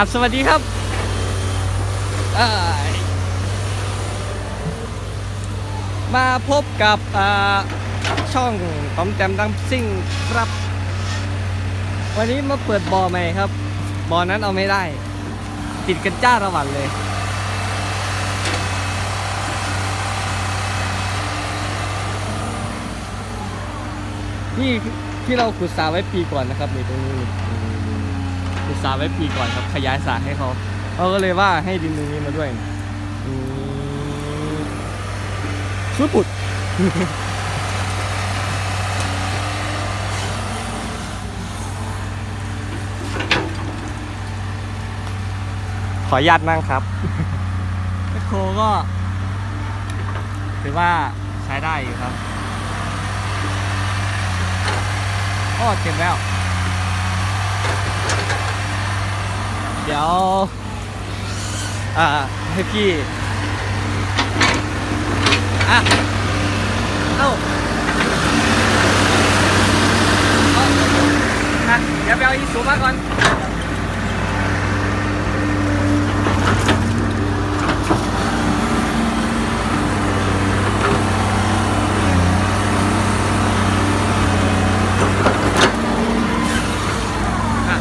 ครับสวัสดีครับมาพบกับช่องตอมแจมดังซิ่งครับ วันนี้มาเปิดบอใหม่ครับบอนั้นเอาไม่ได้ ติดกันจ้าระหวันเลย นี่ที่เราขุดสระไว้ปีก่อนนะครับนี่ตรงนี้ นี่ขุดสรไว้ปีก่อนครับขยายสระให้เขาเขาก็เลยว่าให้ดินตรงนี้มาด้วยอืมชุดปุดขออนุญาตนั่งครับแมคโครก็ถือว่าใช้ได้อยู่ครับโอ้เต็มแล้ว เดี๋ยว อ่า ให้พี่ อะ เอ้าเอาอะเดี๋ยวไปเอาอีสูมาก่อน อะ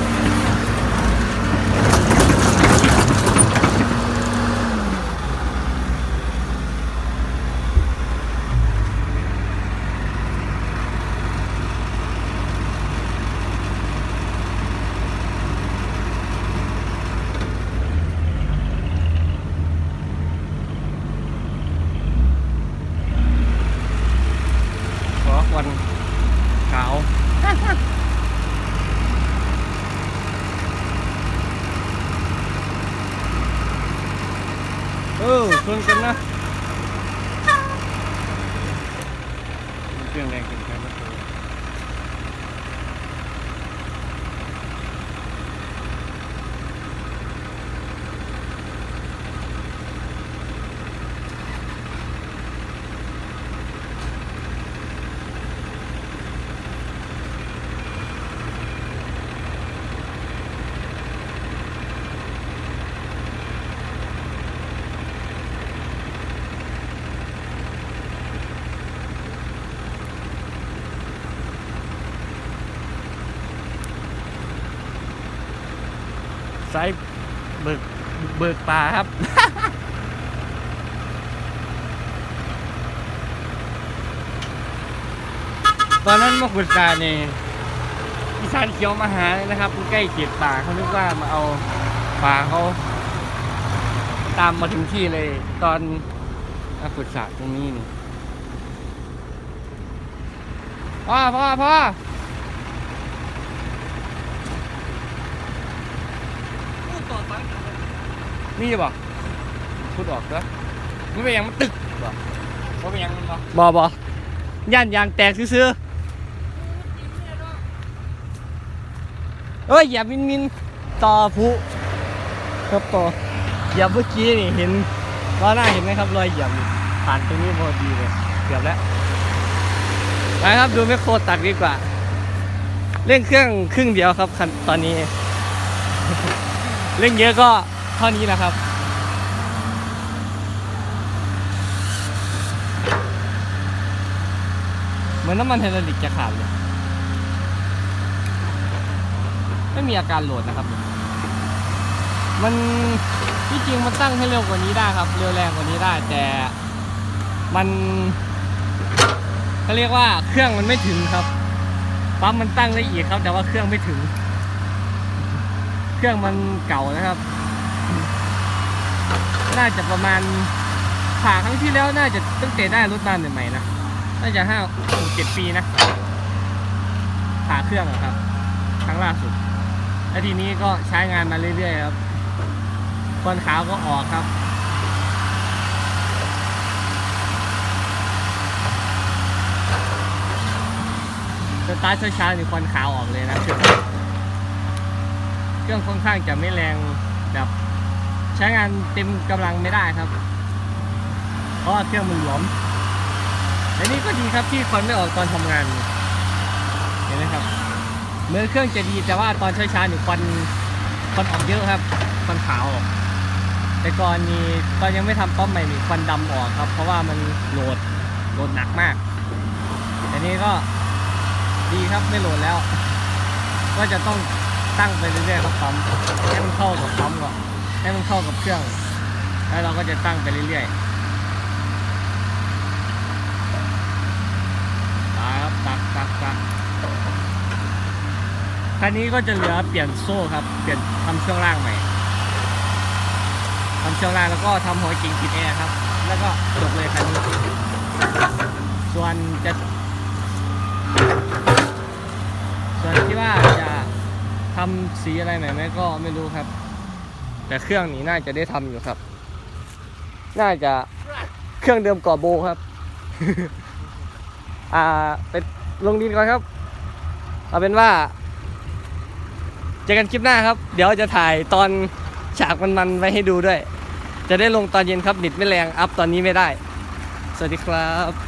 ขอควันขาว เออชนกันนะเครื่องแรงเกินไปประตู ไซส์เบิกเบิกป่าครับ ตอนนั้นมาขุดป่าเนี่ยอีสานเขียวมาหาเลยนะครับใกล้เขตป่าเขานึกว่ามาเอาป่าเขาตามมาถึงที่เลย ตอนมาขุดสระตรงนี้นี่พ่อพ่อพ่อ นี่บอกพูดออกแล้วมันเป็นหยังมันตึกบอกว่าเป็นหยังมันบอบอบอย่านยางแตกซื้อๆเอ้ยอย่ามินมินต่อผู้ครับต่ออย่าเมื่อกี้นี่เห็นล้อหน้าเห็นไหมครับรอยเหยียบผ่านตรงนี้พอดีเลยเกือบแล้วไปครับดูแมคโครตักดีกว่า เร่งเครื่องครึ่งเดียวครับคันตอนนี้ เร่งเยอะก็ เท่านี้นะครับ เหมือนน้ำมันไฮดรอลิกจะขาดเลย ไม่มีอาการโหลดนะครับ มันที่จริงมันตั้งให้เร็วกว่านี้ได้ครับ เร็วแรงกว่านี้ได้ แต่มันเขาเรียกว่าเครื่องมันไม่ถึงครับปั๊มมันตั้งได้อีกครับ แต่ว่าเครื่องไม่ถึง เครื่องมันเก่านะครับ น่าจะประมาณผ่าครั้งที่แล้วน่าจะตั้งแต่ได้รถบ้านใหม่ๆนะ น่าจะห้าหกเจ็ดปีนะ ผ่าเครื่องครับ ครั้งล่าสุด แล้วทีนี้ก็ใช้งานมาเรื่อยๆครับควนขาวก็ออกครับสตาร์ทช้าๆนี่ควันขาวออกเลยนะเครื่องค่อนข้างจะไม่แรงแบบ ใช้งานเต็มกำลังไม่ได้ครับ เพราะเครื่องมันหลวมอันนี้ก็ดีครับที่ควันไม่ออกตอนทำงาน เห็นไหมครับเมื่อเครื่องจะดีแต่ว่าตอนเช้าๆนี่ควันควันออกเยอะครับควันขาวออกแต่ก่อนนี้ตอนยังไม่ทำปั๊มใหม่นี่ควันดำออกครับ เพราะว่ามันโหลดโหลดหนักมากแต่นี้ก็ดีครับไม่โหลดแล้ว ก็จะต้องตั้งไปเรื่อยๆครับปั๊มให้มันเข้ากับปั๊มก่อน ให้มันเข้ากับเครื่อง แล้วเราก็จะตั้งไปเรื่อยๆตักตักตักตักคันนี้ก็จะเหลือเปลี่ยนโซ่ครับ เปลี่ยนทำช่วงล่างใหม่ทำช่วงล่างแล้วก็ทำหัวกิ่งติดแอร์ครับ แล้วก็จบเลยคันนี้ ส่วนจะ ส่วนที่ว่าจะทำสีอะไรใหม่ไหมก็ไม่รู้ครับ แต่เครื่องนี้น่าจะได้ทำอยู่ครับ น่าจะเครื่องเดิมก่อโบครับ อ่าไปลงดินก่อนครับ เอาเป็นว่าเจอกันคลิปหน้าครับ เดี๋ยวจะถ่ายตอนฉากมันๆไว้ให้ดูด้วย จะได้ลงตอนเย็นครับนิดไม่แรง อัพตอนนี้ไม่ได้ สวัสดีครับ